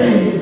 Amen.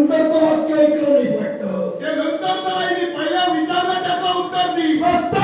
नंतरचं वाक्य ऐकलं नाहीच वाटतं. ते नंतर तर नाही मी पहिल्या विचारला त्याचं उत्तर दे फक्त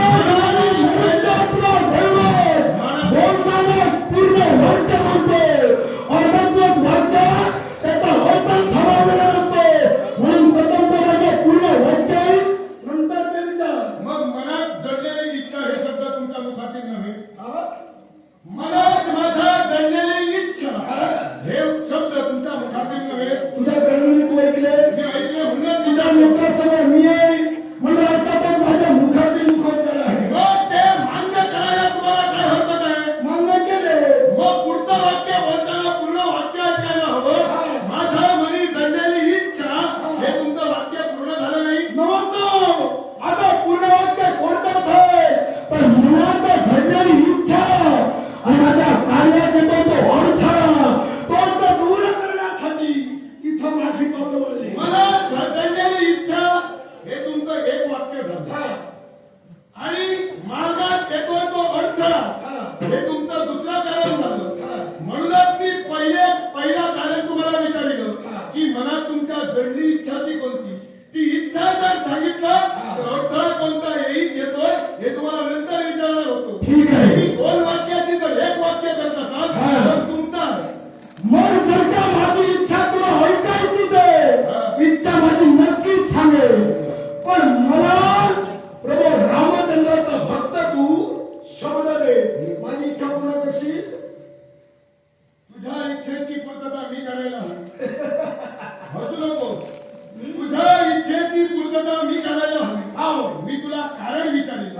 हो मी तुला कारण विचारेल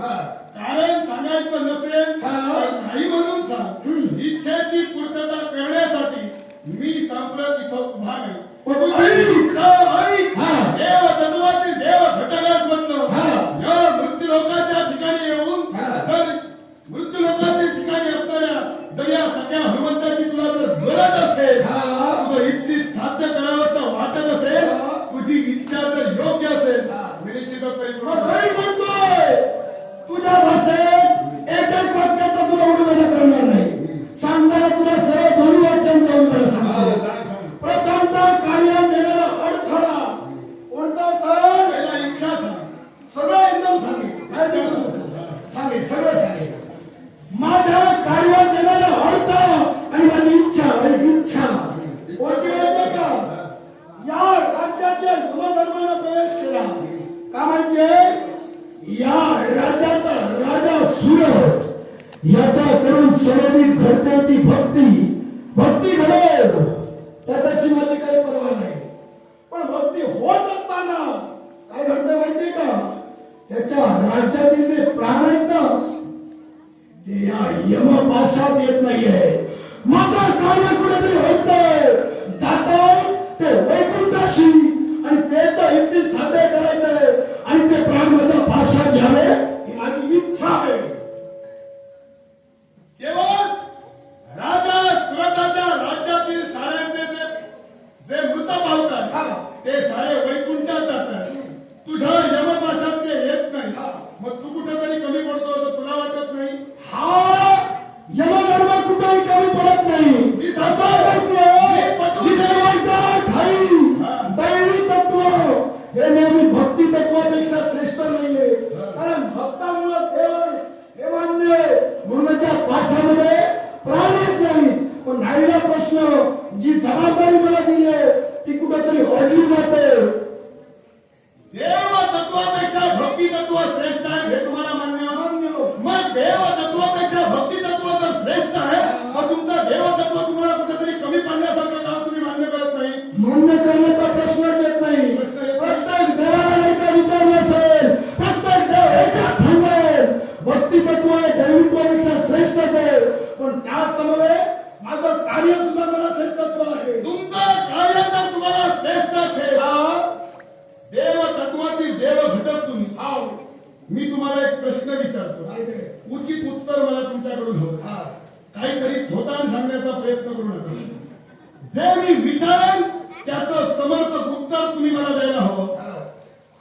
जे मी विचारेन त्याचं समर्पक उत्तर तुम्ही मला द्यायला हवं.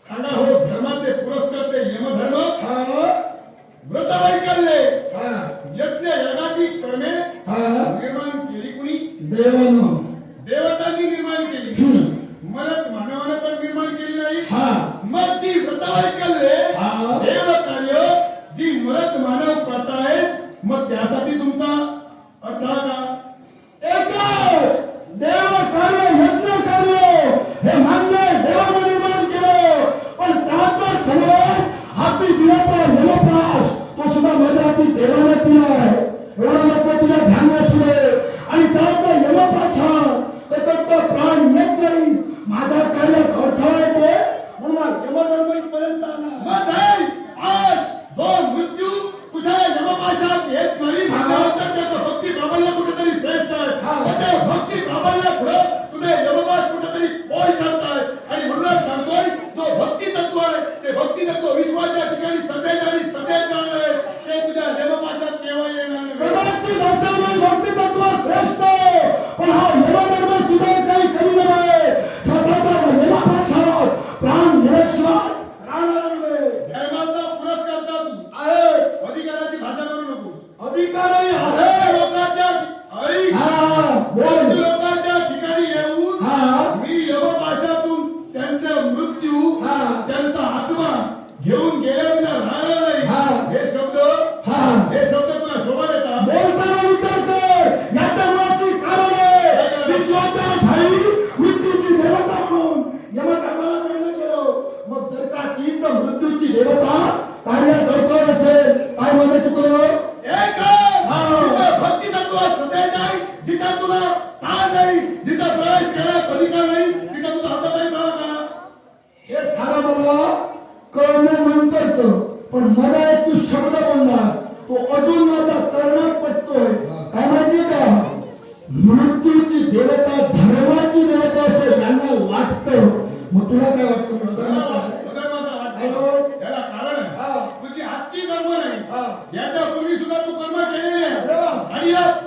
सांगा हो धर्माचे पुरस्कर्ते यमधर्म व्रत वैकल्ये यज्ञ यागाची कर्मे निर्माण केली कुणी? देवान. देव Não é tá त्यांचा आत्मा घेऊन गेला Hallelujah.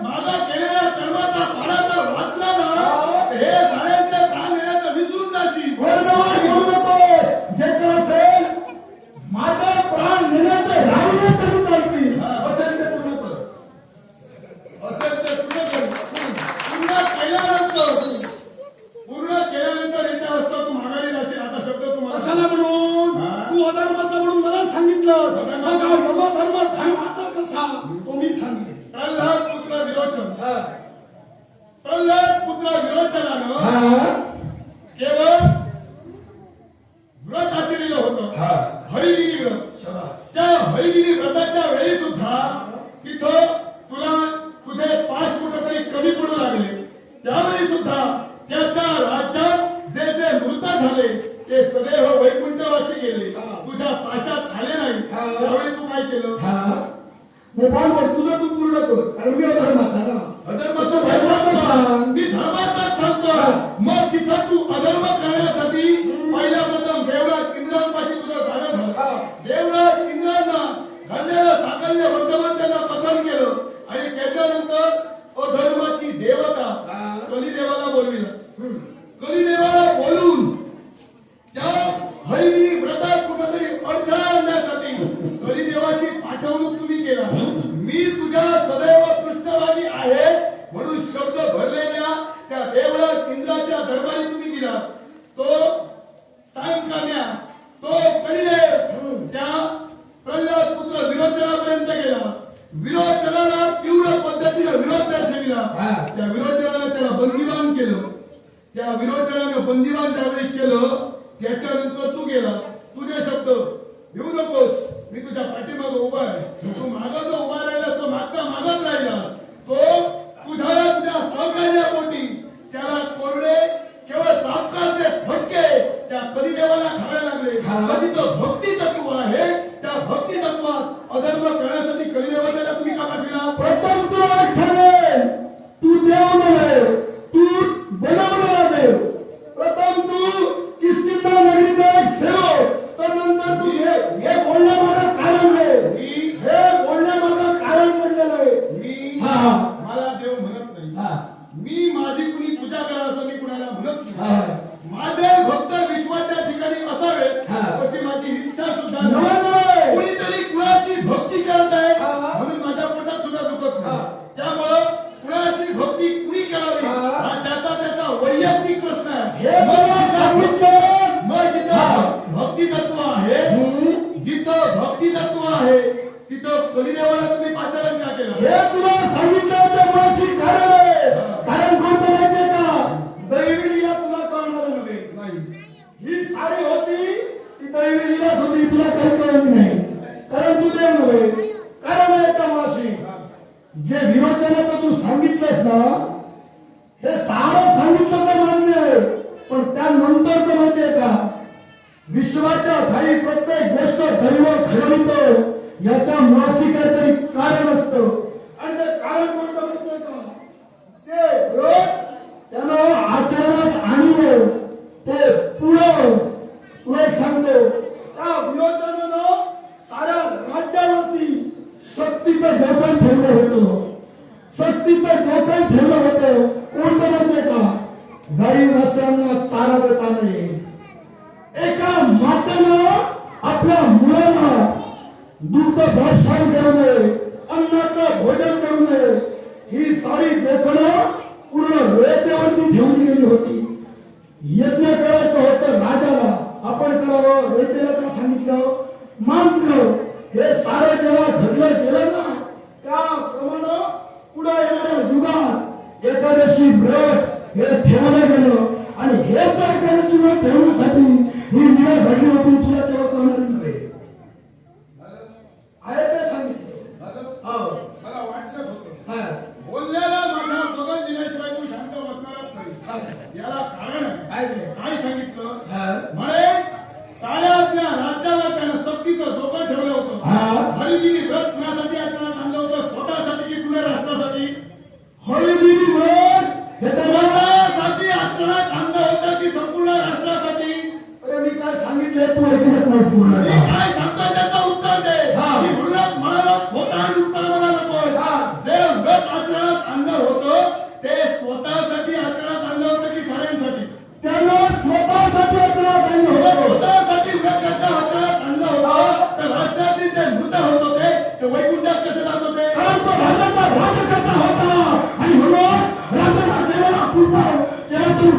झाले ते सदैव वैकुंठवासी गेले. तुझ्या पाशात आले नाही. त्यावेळी तू काय केलं? मोबाईल वर तुझं तू पूर्ण कर. कारण केला. त्या विरोचनाने त्याला बंदीबान केलं. त्या विरोचनानं बंदीबान त्यावेळी केलं. त्याच्यानंतर तू गेला. तुझे शब्द घेऊ नकोस. मी तुझ्या पाठीमाग उभा आहे. तू माझा जो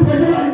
ప్రజల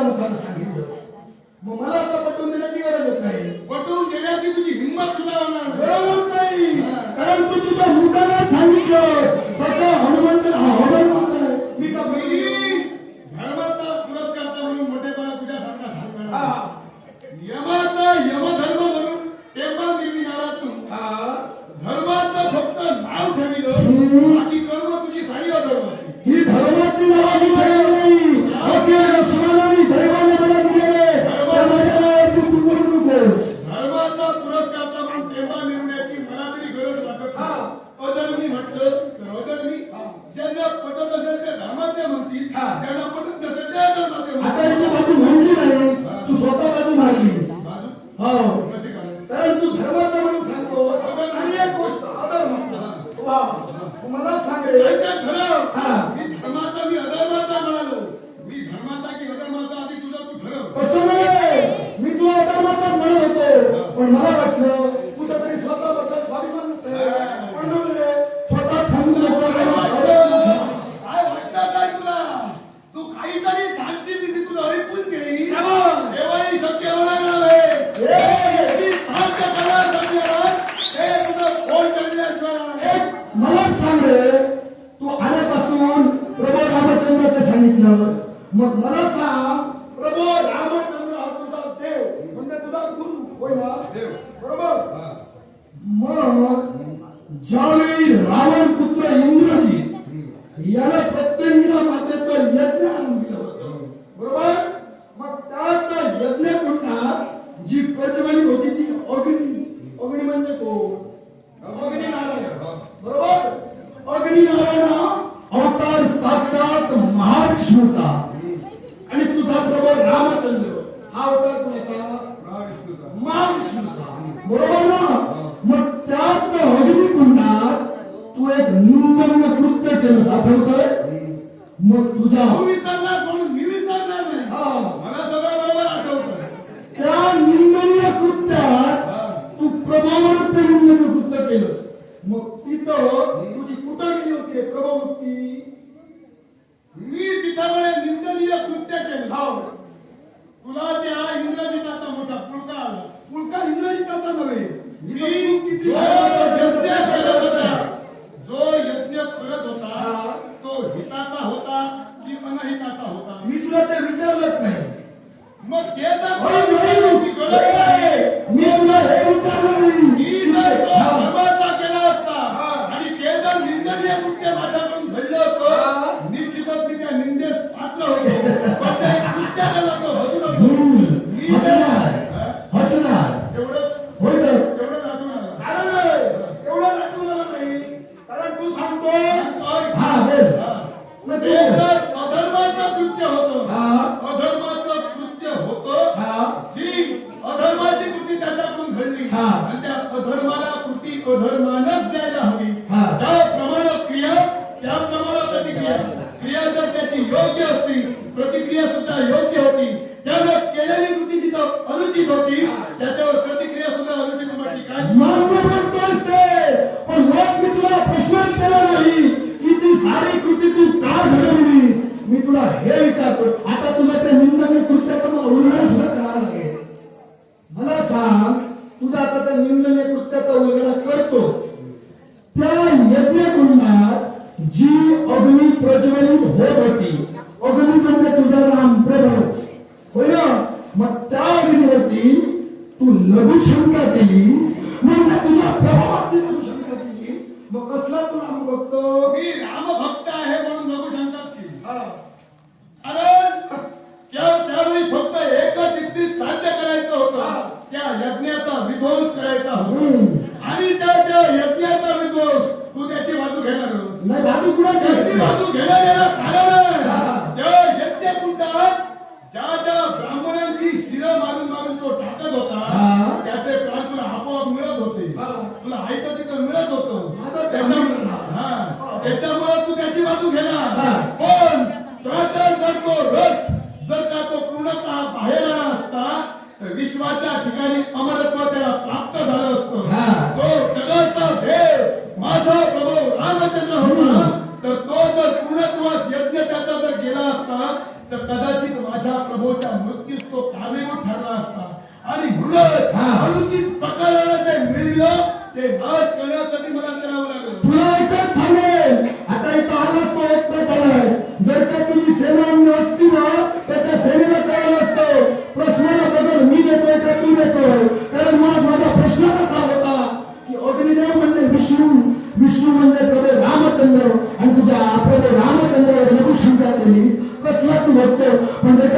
प्रमुखांना सांगितलं. मग मला आता पटवून देण्याची गरजच नाही. पटवून देण्याची तुझी हिंमत सुद्धा गरजच नाही. कारण तू तुझ्या मुलांना सांगितलं. स्वतः हनुमंत तुम्हाला सांगेल खरं. मी धर्माचा मी अधर्माचा म्हणालो. मी धर्माचा की अधर्माचा आधी तुझा तू ठरव. मी तुला अधर्माचा म्हणत होतो. पण मला वाटलं काचा होता की अनहिताचा होता. मी तुला ते विचारलंच नाही. मग ते तर ವಿಚಾರ ಏನ್ ವಿಚಾರ ಕೊಟ್ಟು আপনাদের